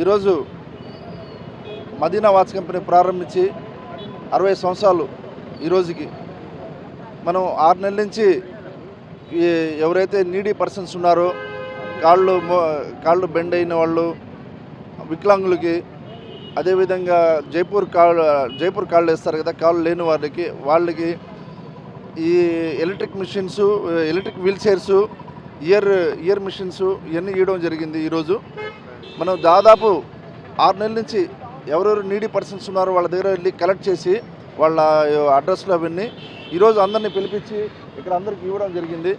ఈరోజు Madina watch company ప్రారంభించి అరవై సంవత్సరాలు ఈరోజుకి మనం ఆరు నెలల నుంచి ఎవరైతే నీడీ పర్సన్స్ ఉన్నారో కాళ్ళు కాళ్ళు బెండ్ అయిన వాళ్ళు వికలాంగులకి అదేవిధంగా జైపూర్ కాళ్ళు జైపూర్ కాళ్ళు వేస్తారు కదా కాళ్ళు లేని వారికి వాళ్ళకి ఈ electric machines electric wheelchairs ear ear machines ఇవన్నీ ఇవ్వడం జరిగింది ఈరోజు. మనం దాదాపు ఆరు నెలల నుంచి ఎవరెవరు నీడీ పర్సన్స్ ఉన్నారో వాళ్ళ దగ్గర వెళ్ళి కలెక్ట్ చేసి వాళ్ళ అడ్రస్లు అవన్నీ ఈరోజు అందరినీ పిలిపించి ఇక్కడ అందరికి ఇవ్వడం జరిగింది.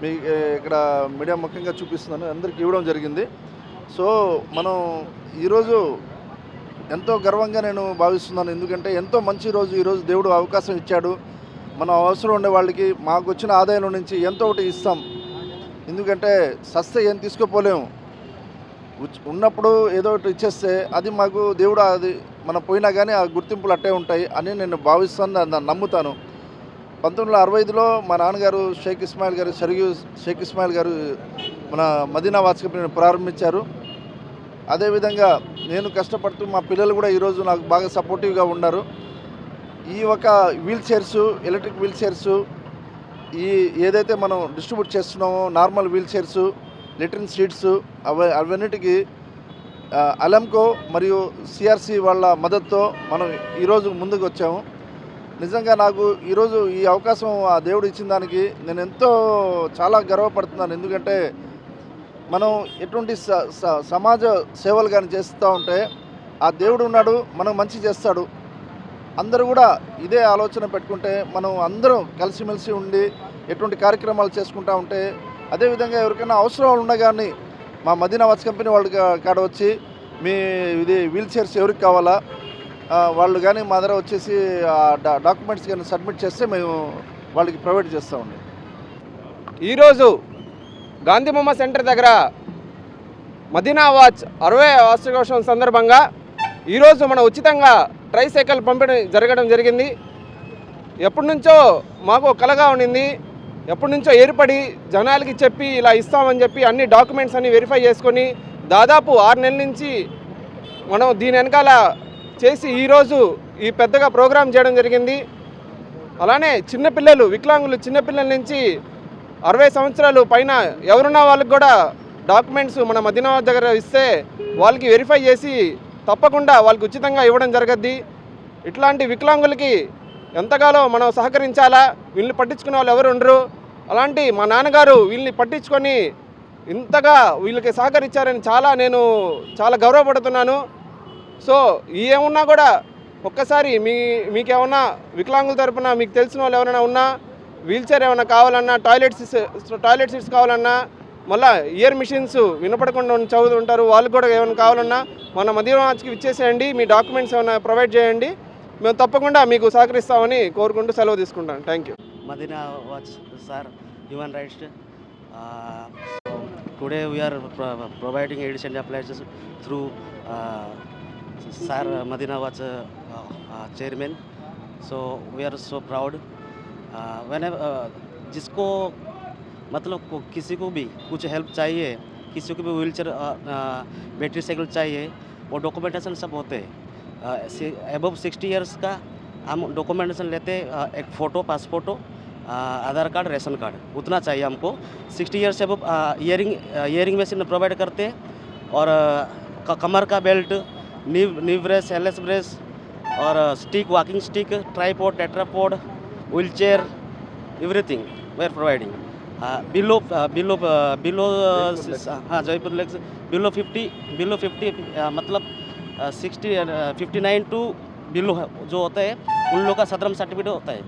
మీ ఇక్కడ మీడియా ముఖ్యంగా చూపిస్తున్నాను అందరికి ఇవ్వడం జరిగింది. సో మనం ఈరోజు ఎంతో గర్వంగా నేను భావిస్తున్నాను. ఎందుకంటే ఎంతో మంచి రోజు ఈరోజు దేవుడు అవకాశం ఇచ్చాడు. మనం అవసరం ఉండే వాళ్ళకి మాకు వచ్చిన ఆదాయం నుంచి ఎంతో ఒకటి ఇస్తాం. ఎందుకంటే సస్తే ఏం తీసుకోపోలేము. ఉన్నప్పుడు ఏదో ఒకటి ఇచ్చేస్తే అది మాకు దేవుడు అది మనం పోయినా కానీ ఆ గుర్తింపులు అట్టే ఉంటాయి అని నేను భావిస్తాను దాన్ని నమ్ముతాను. పంతొమ్మిది వందల అరవై ఐదులో మా నాన్నగారు షేక్ ఇస్మాయిల్ గారు సరియు షేక్ ఇస్మాయిల్ గారు మన మదీనా వాచ్ ప్రారంభించారు. అదేవిధంగా నేను కష్టపడుతూ మా పిల్లలు కూడా ఈరోజు నాకు బాగా సపోర్టివ్గా ఉన్నారు. ఈ ఒక wheelchairs electric wheelchairs ఈ ఏదైతే మనం డిస్ట్రిబ్యూట్ చేస్తున్నామో normal wheelchairs latrine seats అవ అవన్నిటికీ అలంకో మరియు సిఆర్సి వాళ్ళ మద్దతుతో మనం ఈరోజు ముందుకు వచ్చాము నిజంగా నాకు ఈరోజు ఈ అవకాశం ఆ దేవుడు ఇచ్చిన దానికి నేను ఎంతో చాలా గర్వపడుతున్నాను. ఎందుకంటే మనం ఎటువంటి స- స- సమాజ సేవలు కానీ చేస్తూ ఉంటే ఆ దేవుడు ఉన్నాడు మనం మంచి చేస్తాడు. అందరూ కూడా ఇదే ఆలోచన పెట్టుకుంటే మనం అందరం కలిసిమెలిసి ఉండి ఎటువంటి కార్యక్రమాలు చేసుకుంటా ఉంటే అదేవిధంగా ఎవరికైనా అవసరాలు ఉన్నా కానీ మా మదీనా వాచ్ కంపెనీ వాళ్ళ కాడ వచ్చి మీ ఇది వీల్ చైర్స్ ఎవరికి కావాలా? వాళ్ళు కానీ మా దగ్గర వచ్చేసి డా- డాక్యుమెంట్స్ కానీ సబ్మిట్ చేస్తే మేము వాళ్ళకి ప్రొవైడ్ చేస్తామండి ఈరోజు గాంధీ బొమ్మ సెంటర్ దగ్గర మదీనా వాచ్ అరవై వార్షికోత్సవం సందర్భంగా ఈరోజు మన ఉచితంగా ట్రైసైకిల్ పంపిణీ జరగడం జరిగింది. ఎప్పటి నుంచో మాకు కలగా ఉండింది. ఎప్పటి నుంచో ఏర్పడి జనాలకి చెప్పి ఇలా ఇస్తామని చెప్పి అన్ని డాక్యుమెంట్స్ అన్ని వెరిఫై చేసుకొని దాదాపు ఆరు నెలల నుంచి మనం దీని వెనకాల చేసి ఈరోజు ఈ పెద్దగా ప్రోగ్రాం చేయడం జరిగింది. అలానే చిన్నపిల్లలు వికలాంగులు చిన్నపిల్లల నుంచి అరవై సంవత్సరాలు పైన ఎవరున్న వాళ్ళకి కూడా డాక్యుమెంట్స్ మన మదీనా దగ్గర ఇస్తే వాళ్ళకి వెరిఫై చేసి తప్పకుండా వాళ్ళకి ఉచితంగా ఇవ్వడం జరగద్ది. ఇట్లాంటి వికలాంగులకి ఎంతగానో మనం సహకరించాలా? వీళ్ళని పట్టించుకునే వాళ్ళు ఎవరు ఉండరు? అలాంటి మా నాన్నగారు వీళ్ళని పట్టించుకొని ఇంతగా వీళ్ళకి సహకరించారని చాలా నేను చాలా గౌరవపడుతున్నాను. సో ఏమున్నా కూడా ఒక్కసారి మీ మీకేమన్నా వికలాంగుల తరపున మీకు తెలిసిన వాళ్ళు ఎవరైనా ఉన్నా వీల్ చైర్ ఏమైనా కావాలన్నా టాయిలెట్ సీట్స్ టాయిలెట్ సీట్స్ కావాలన్నా మళ్ళీ ఇయర్ మిషన్స్ వినపడకుండా చదువుతుంటారు వాళ్ళు కూడా ఏమైనా కావాలన్నా మన మధ్య ఇచ్చేసేయండి మీ డాక్యుమెంట్స్ ఏమైనా ప్రొవైడ్ చేయండి. మేము తప్పకుండా మీకు సహకరిస్తామని కోరుకుంటూ సెలవు తీసుకుంటాను thank you Madina Watch, sir, human rights. Uh, so today we are pro- providing aids and appliances through uh, sir Madina Watch uh, uh, chairman. So we are so proud. Uh, whenever uh, जिसको मतलब को, किसी को भी कुछ help चाहिए किसी को भी व्हील चेयर बैटरी साइकिल चाहिए वो डॉक्यूमेंटेशन सब होते हैं एबव सिक्सटी ईयर्स का हम डॉक्यूमेंटेशन लेते हैं एक फ़ोटो पासपोर्टो आधार कार्ड रेशन कार्ड उतना चाहिए हमको। सिक्सटी ईयर्स से अब ईयरिंग ईयरिंग मशीन प्रोवाइड करते हैं और कमर का belt knee knee brace L S brace और stick walking stick tripod tetrapod wheelchair everything we are providing below below below हाँ Jaipur legs below fifty below fifty मतलब sixty fifty nine to below जो होता है, उन लोग का सदरम certificate होता है।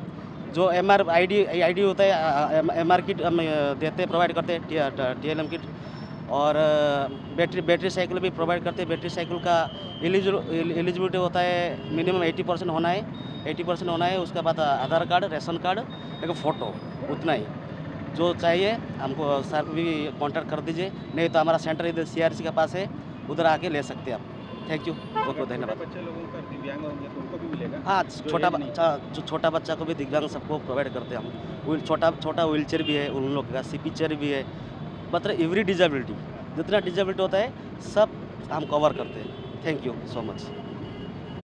जो M R I D I D होता है एम आर किट हम देते प्रोवाइड करते हैं, टी एल एम किट और बैटरी बैटरी साइकिल भी प्रोवाइड करते हैं बैटरी साइकिल का एलिजिबिलिटी होता है मिनिमम एटी परसेंट होना है एटी परसेंट होना है, उसके बाद आधार कार्ड, रेशन कार्ड, एक फ़ोटो उतना ही। जो चाहिए, हमको सर भी कांटेक्ट कर दीजिए, नहीं तो हमारा सेंटर इधर सीआरसी के पास है, उधर आके ले सकते हैं आप। थैंक यू बहुत बहुत धन्यवाद। तो हाँ छोटा बच्चा जो छोटा बच्चा को भी दिव्यांग सबको प्रोवाइड करते हैं हम। छोटा छोटा व्हील चेयर भी है उन लोग का सी चेयर भी है। मतलब एवरी डिजेबिलिटी जितना डिजेबिलिटी होता है सब हम कवर करते हैं। Thank you so much